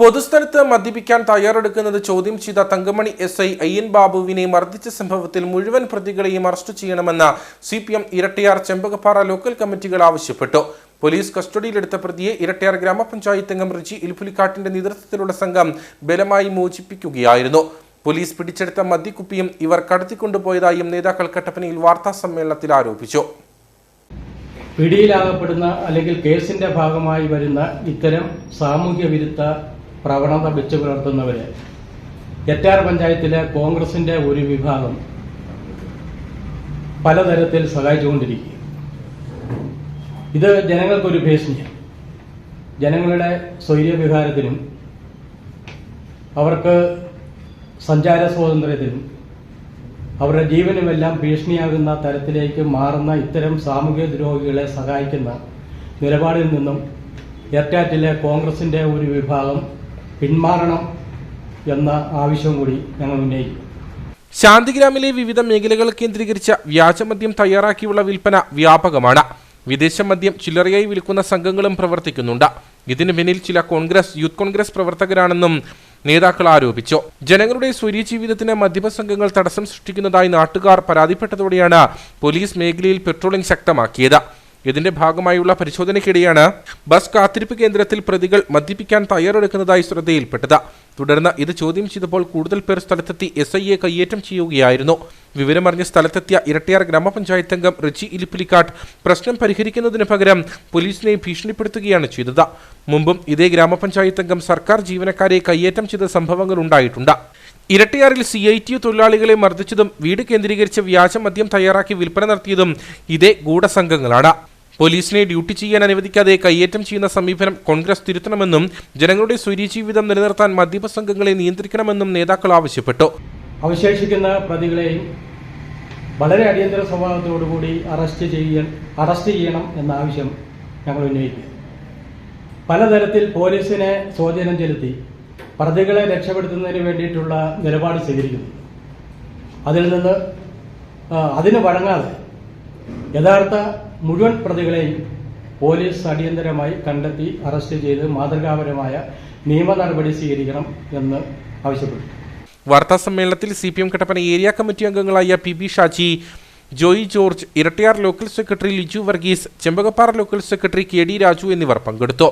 പൊതുസ്ഥലത്ത് മദ്യപിക്കാൻ തയ്യാറെടുക്കുന്നത് ചോദ്യം ചെയ്ത തങ്കമണി എസ് ഐ അയ്യൻ ബാബുവിനെ മർദ്ദിച്ച സംഭവത്തിൽ മുഴുവൻ പ്രതികളെയും അറസ്റ്റ് ചെയ്യണമെന്ന് C P M Erattayar Chembakappara local കമ്മിറ്റികൾ ആവശ്യപ്പെട്ടു. പോലീസ് കസ്റ്റഡിയിലെടുത്ത പ്രതിയെ ഇരട്ടിയാർ ഗ്രാമപഞ്ചായത്ത് അംഗം റിജി ഇൽഫുലിക്കാട്ടിന്റെ നേതൃത്വത്തിലുള്ള സംഘം ബലമായി മോചിപ്പിക്കുകയായിരുന്നു. പോലീസ് പിടിച്ചെടുത്ത മദ്യക്കുപ്പിയും ഇവർ കടത്തിക്കൊണ്ടുപോയതായും നേതാക്കൾ കട്ടപ്പനയിൽ വാർത്താ സമ്മേളനത്തിൽ ആരോപിച്ചു. പിടിയിലാകപ്പെടുന്ന അല്ലെങ്കിൽ കേസിന്റെ ഭാഗമായി വരുന്ന ഇത്തരം സാമൂഹ്യ വിരുദ്ധ പ്രവണത വെച്ചു പുലർത്തുന്നവരെ. എറ്റാർ പഞ്ചായത്തിലെ കോൺഗ്രസിന്റെ ഒരു വിഭാഗം പലതരത്തിൽ സഹായിച്ചുകൊണ്ടിരിക്കുക ഇത് ജനങ്ങൾക്കൊരു ഭീഷണിയാണ്. ജനങ്ങളുടെ സ്വൈര്യവിഹാരത്തിനും അവർക്ക് സഞ്ചാര സ്വാതന്ത്ര്യത്തിനും അവരുടെ ജീവനുമെല്ലാം ഭീഷണിയാകുന്ന തരത്തിലേക്ക് മാറുന്ന ഇത്തരം സാമൂഹ്യ ദ്രോഹികളെ സഹായിക്കുന്ന നിലപാടിൽ നിന്നും എർട്ടാറ്റിലെ കോൺഗ്രസിന്റെ ഒരു വിഭാഗം പിന്മാറണം എന്ന ആവശ്യം കൂടി ഞങ്ങൾ ഉന്നയിക്കും. ശാന്തിഗ്രാമിലെ വിവിധ മേഖലകൾ കേന്ദ്രീകരിച്ച വ്യാജമദ്യം തയ്യാറാക്കിയുള്ള വിൽപ്പന വ്യാപകമാണ്. വിദേശ മദ്യം ചില്ലറയായി വിൽക്കുന്ന സംഘങ്ങളും പ്രവർത്തിക്കുന്നുണ്ട്. ഇതിനു പിന്നിൽ ചില കോൺഗ്രസ് യൂത്ത് കോൺഗ്രസ് പ്രവർത്തകരാണെന്നും നേതാക്കൾ ആരോപിച്ചു. ജനങ്ങളുടെ സ്വൈര്യ ജീവിതത്തിന് മദ്യപ സംഘങ്ങൾ തടസ്സം സൃഷ്ടിക്കുന്നതായി നാട്ടുകാർ പരാതിപ്പെട്ടതോടെയാണ് പോലീസ് മേഖലയിൽ പെട്രോളിംഗ് ശക്തമാക്കിയത്. ഇതിന്റെ ഭാഗമായുള്ള പരിശോധനയ്ക്കിടെയാണ് ബസ് കാത്തിരിപ്പ് കേന്ദ്രത്തിൽ പ്രതികൾ മദ്യപിക്കാൻ തയ്യാറെടുക്കുന്നതായി ശ്രദ്ധയിൽപ്പെട്ടത്. തുടർന്ന് ഇത് ചോദ്യം ചെയ്തപ്പോൾ കൂടുതൽ പേർ സ്ഥലത്തെത്തി എസ് ഐയെ കയ്യേറ്റം ചെയ്യുകയായിരുന്നു. വിവരമറിഞ്ഞ് സ്ഥലത്തെത്തിയ ഇരട്ടിയാർ ഗ്രാമപഞ്ചായത്ത് അംഗം റിച്ചി ഇലിപ്പിലിക്കാട്ട് പ്രശ്നം പരിഹരിക്കുന്നതിന് പകരം പോലീസിനെ ഭീഷണിപ്പെടുത്തുകയാണ് ചെയ്തത്. മുമ്പും ഇതേ ഗ്രാമപഞ്ചായത്ത് അംഗം സർക്കാർ ജീവനക്കാരെ കയ്യേറ്റം ചെയ്ത സംഭവങ്ങൾ ഉണ്ടായിട്ടുണ്ട്. ഇരട്ടിയാറിൽ സി ഐ ടി തൊഴിലാളികളെ മർദ്ദിച്ചതും വീട് കേന്ദ്രീകരിച്ച് വ്യാജ മദ്യം തയ്യാറാക്കി വിൽപ്പന നടത്തിയതും ഇതേ ഗൂഢസംഘങ്ങളാണ്. പോലീസിനെ ഡ്യൂട്ടി ചെയ്യാൻ അനുവദിക്കാതെ കയ്യേറ്റം ചെയ്യുന്ന സമീപനം കോൺഗ്രസ് തിരുത്തണമെന്നും ജനങ്ങളുടെ സ്വൈര്യജീവിതം നിലനിർത്താൻ മദ്യപ സംഘങ്ങളെ നിയന്ത്രിക്കണമെന്നും നേതാക്കൾ ആവശ്യപ്പെട്ടു. അവശേഷിക്കുന്ന പ്രതികളെയും വളരെ അടിയന്തര സ്വഭാവത്തോടുകൂടി അറസ്റ്റ് ചെയ്യാൻ അറസ്റ്റ് ചെയ്യണം എന്ന ആവശ്യം ഞങ്ങൾ ഉന്നയിക്കുക പലതരത്തിൽ പോലീസിനെ സ്വാധീനം ചെലുത്തി പ്രതികളെ രക്ഷപ്പെടുത്തുന്നതിന് വേണ്ടിയിട്ടുള്ള നിലപാട് സ്വീകരിക്കുന്നു. അതിൽ നിന്ന് അതിന് വഴങ്ങാതെ യഥാർത്ഥ മുഴുവൻ പ്രതികളെയും പോലീസ് അടിയന്തരമായി കണ്ടെത്തി അറസ്റ്റ് ചെയ്ത് മാതൃകാപരമായ നിയമ നടപടി സ്വീകരിക്കണം എന്ന് ആവശ്യപ്പെട്ടു. വാർത്താ സമ്മേളനത്തിൽ C P M Kattappana area committee അംഗങ്ങളായ P B Shaji Joy George Erattayar local secretary Liju Varghese Chembakappara local secretary K D Raju എന്നിവർ പങ്കെടുത്തു.